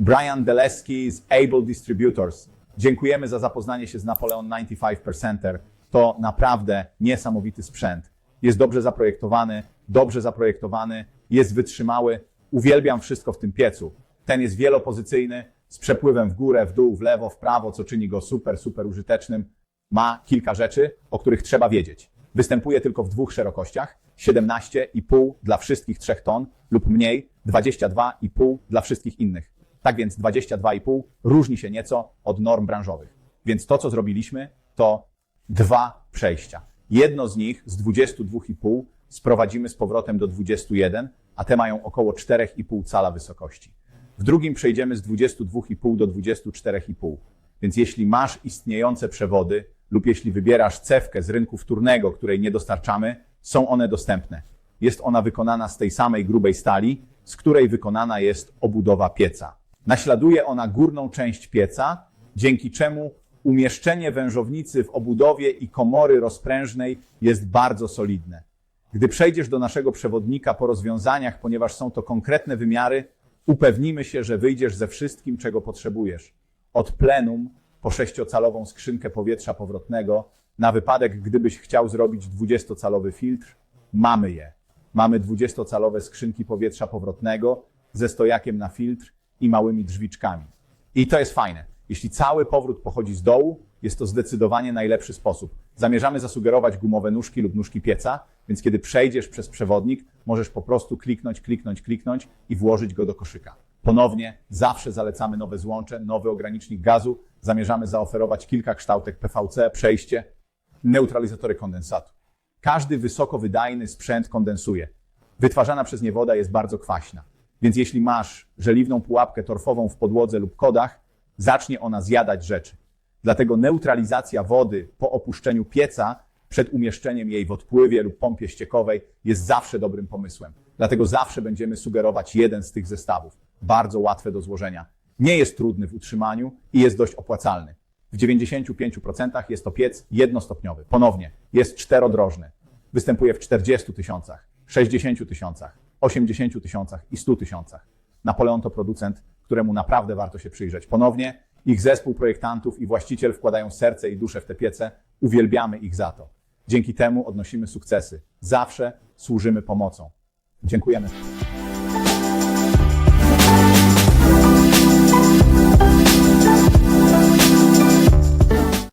Brian Deleski z Able Distributors. Dziękujemy za zapoznanie się z Napoleon 95%. To naprawdę niesamowity sprzęt. Jest dobrze zaprojektowany, dobrze zaprojektowany, jest wytrzymały. Uwielbiam wszystko w tym piecu. Ten jest wielopozycyjny, z przepływem w górę, w dół, w lewo, w prawo, co czyni go super, super użytecznym. Ma kilka rzeczy, o których trzeba wiedzieć. Występuje tylko w dwóch szerokościach: 17,5 dla wszystkich 3 ton lub mniej, 22,5 dla wszystkich innych. Tak więc 22,5 różni się nieco od norm branżowych. Więc to, co zrobiliśmy, to dwa przejścia. Jedno z nich z 22,5 sprowadzimy z powrotem do 21, a te mają około 4,5 cala wysokości. W drugim przejdziemy z 22,5 do 24,5. Więc jeśli masz istniejące przewody lub jeśli wybierasz cewkę z rynku wtórnego, której nie dostarczamy, są one dostępne. Jest ona wykonana z tej samej grubej stali, z której wykonana jest obudowa pieca. Naśladuje ona górną część pieca, dzięki czemu umieszczenie wężownicy w obudowie i komory rozprężnej jest bardzo solidne. Gdy przejdziesz do naszego przewodnika po rozwiązaniach, ponieważ są to konkretne wymiary, upewnimy się, że wyjdziesz ze wszystkim, czego potrzebujesz. Od plenum po sześciocalową skrzynkę powietrza powrotnego, na wypadek, gdybyś chciał zrobić 20-calowy filtr, mamy je. Mamy 20-calowe skrzynki powietrza powrotnego ze stojakiem na filtr i małymi drzwiczkami. I to jest fajne. Jeśli cały powrót pochodzi z dołu, jest to zdecydowanie najlepszy sposób. Zamierzamy zasugerować gumowe nóżki lub nóżki pieca, więc kiedy przejdziesz przez przewodnik, możesz po prostu kliknąć, kliknąć, kliknąć i włożyć go do koszyka. Ponownie zawsze zalecamy nowe złącze, nowy ogranicznik gazu. Zamierzamy zaoferować kilka kształtek PVC, przejście, neutralizatory kondensatu. Każdy wysokowydajny sprzęt kondensuje. Wytwarzana przez nie woda jest bardzo kwaśna. Więc jeśli masz żeliwną pułapkę torfową w podłodze lub kodach, zacznie ona zjadać rzeczy. Dlatego neutralizacja wody po opuszczeniu pieca przed umieszczeniem jej w odpływie lub pompie ściekowej jest zawsze dobrym pomysłem. Dlatego zawsze będziemy sugerować jeden z tych zestawów. Bardzo łatwe do złożenia. Nie jest trudny w utrzymaniu i jest dość opłacalny. W 95% jest to piec jednostopniowy. Ponownie, jest czterodrożny. Występuje w 40 tysiącach, 60 tysiącach, 80 tysiącach i 100 tysiącach. Napoleon to producent, któremu naprawdę warto się przyjrzeć. Ponownie, ich zespół projektantów i właściciel wkładają serce i duszę w te piece. Uwielbiamy ich za to. Dzięki temu odnosimy sukcesy. Zawsze służymy pomocą. Dziękujemy.